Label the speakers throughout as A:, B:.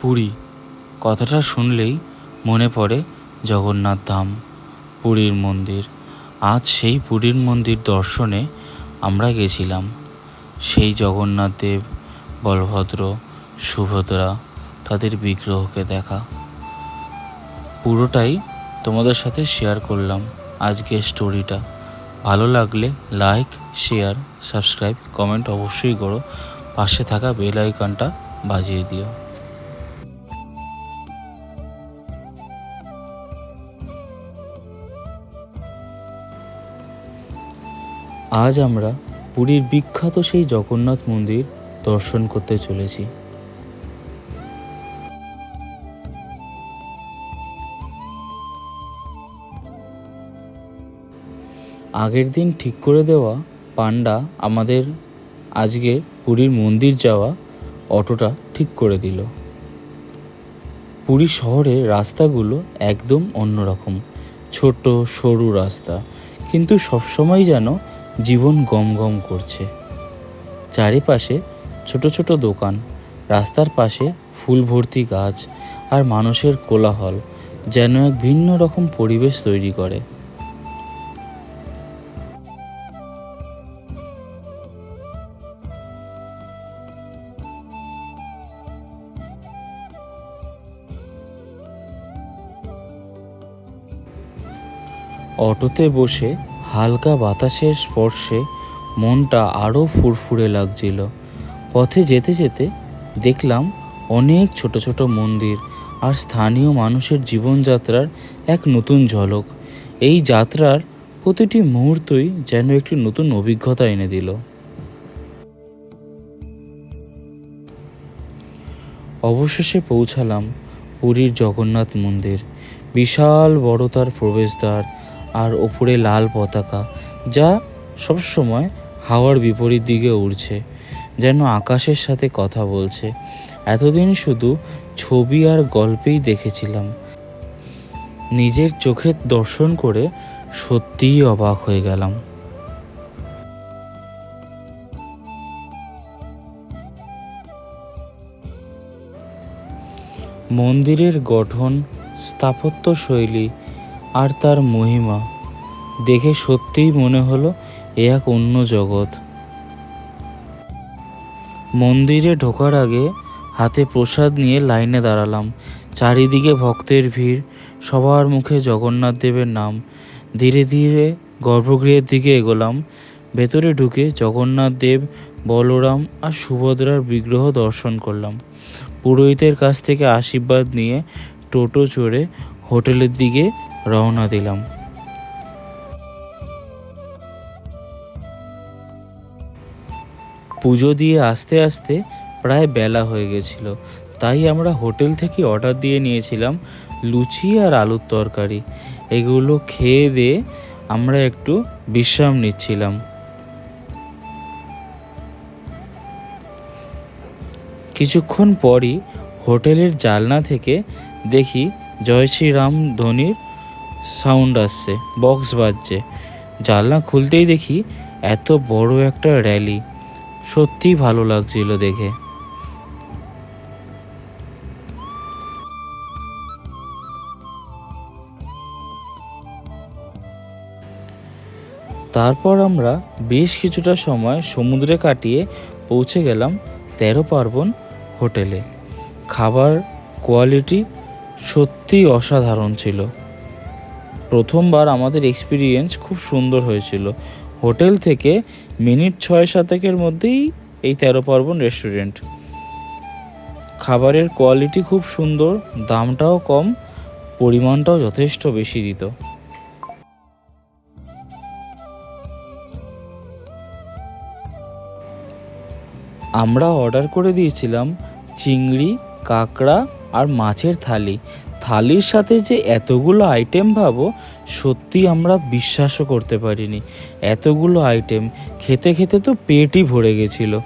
A: পুরী। কথাটা শুনলেই মনে পড়ে জগন্নাথ ধাম, পুরীর মন্দির। আজ সেই পুরীর মন্দির দর্শনে আমরা গেছিলাম। সেই জগন্নাথ দেব, বলভদ্র, সুভদ্রা তাদের বিগ্রহকে দেখা। পুরোটাই তোমাদের সাথে শেয়ার করলাম আজকের স্টোরিটা ভালো লাগলে লাইক শেয়ার সাবস্ক্রাইব কমেন্ট অবশ্যই করো। পাশে থাকা বেল আইকনটা বাজিয়ে দিও। আজ আমরা পুরীর বিখ্যাত সেই জগন্নাথ মন্দির দর্শন করতে চলেছি। আগের দিন ঠিক করে দেওয়া পান্ডা আমাদের আজকে পুরীর মন্দির যাওয়া অটোটা ঠিক করে দিল। পুরী শহরের রাস্তাগুলো একদম অন্যরকম, ছোট সরু রাস্তা, কিন্তু সবসময় যেন জীবন গম গম করছে। চারিপাশে ছোট ছোট দোকান, রাস্তার পাশে ফুল ভর্তি গাছ আর মানুষের কোলাহল যেন এক ভিন্ন রকম পরিবেশ তৈরি করে। অটোতে বসে হালকা বাতাসের স্পর্শে মনটা আরও ফুরফুরে লাগছিল। পথে যেতে যেতে দেখলাম অনেক ছোট ছোট মন্দির আর স্থানীয় মানুষের জীবনযাত্রার এক নতুন ঝলক। এই যাত্রার প্রতিটি মুহূর্তই যেন একটি নতুন অভিজ্ঞতা এনে দিল। অবশেষে পৌঁছালাম পুরীর জগন্নাথ মন্দির, বিশাল বড় তার প্রবেশদ্বার আর ওপরে লাল পতাকা, যা সবসময় হাওয়ার বিপরীত দিকে উড়ছে, যেন আকাশের সাথে কথা বলছে। এতদিন শুধু ছবি আর গল্পেই দেখেছিলাম। নিজের চোখের দর্শন করে সত্যিই অবাক হয়ে গেলাম। মন্দিরের গঠন স্থাপত্য শৈলী আর তার মহিমা। দেখে সত্যিই মনে হলো এ এক অন্য জগৎ। মন্দিরে ঢোকার আগে হাতে প্রসাদ নিয়ে লাইনে দাঁড়ালাম। চারিদিকে ভক্তের ভিড়, সবার মুখে জগন্নাথ দেবের নাম। ধীরে ধীরে গর্ভগৃহের দিকে এগোলাম। ভেতরে ঢুকে জগন্নাথ দেব, বলরাম আর সুভদ্রার বিগ্রহ দর্শন করলাম। পুরোহিতের কাছ থেকে আশীর্বাদ নিয়ে টোটো চড়ে হোটেলের দিকে রওনা দিলাম। পুজো দিয়ে আস্তে আস্তে প্রায় বেলা হয়ে গেছিল, তাই আমরা হোটেল থেকে অর্ডার দিয়ে নিয়েছিলাম লুচি আর আলুর তরকারি। এগুলো খেয়ে দিয়ে আমরা একটু বিশ্রাম নিচ্ছিলাম। কিছুক্ষণ পরই হোটেলের জালনা থেকে দেখি জয় শ্রীরাম ধ্বনির সাউন্ড আসছে বক্স বাজছে। জানলা খুলতেই দেখি এত বড় একটা র্যালি সত্যিই ভালো লাগছিল দেখে। তারপর আমরা বেশ কিছুটা সময় সমুদ্রে কাটিয়ে পৌঁছে গেলাম তেরো পার্বণ হোটেলে। খাবার কোয়ালিটি সত্যিই অসাধারণ ছিল। প্রথমবার আমাদের এক্সপিরিয়েন্স খুব সুন্দর হয়েছিল। হোটেল থেকে মিনিট ছয় সাতেকের মধ্যেই এই তেরো পার্বণ রেস্টুরেন্ট খাবারের কোয়ালিটি খুব সুন্দর, দামটাও কম, পরিমাণটাও যথেষ্ট বেশি দিত। আমরা অর্ডার করে দিয়েছিলাম চিংড়ি, কাঁকড়া আর মাছের থালি। থালির সাথে যে এতগুলো আইটেম ভাবো সত্যি আমরা বিশ্বাসও করতে পারিনি। এতগুলো আইটেম খেতে খেতে তো পেটই ভরে গেছিল।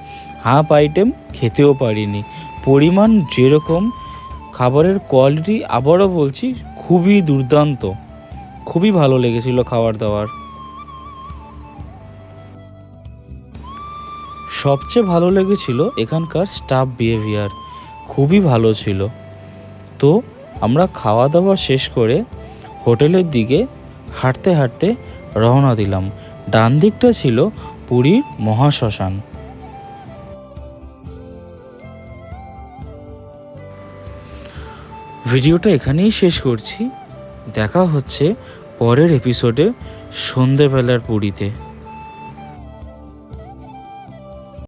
A: হাফ আইটেম খেতেও পারিনি। পরিমাণ যেরকম, খাবারের কোয়ালিটি আবারও বলছি, খুবই দুর্দান্ত। খুবই ভালো লেগেছিল খাবার দাবার। সবচেয়ে ভালো লেগেছিল এখানকার স্টাফ বিহেভিয়ার খুবই ভালো ছিল। তো আমরা খাওয়া দাওয়া শেষ করে হোটেলের দিকে হাঁটতে হাঁটতে রওনা দিলাম। ডান দিকটা ছিল পুরীর মহাশ্মশান। ভিডিওটা এখানেই শেষ করছি। দেখা হচ্ছে পরের এপিসোডে সন্ধেবেলার পুরীতে।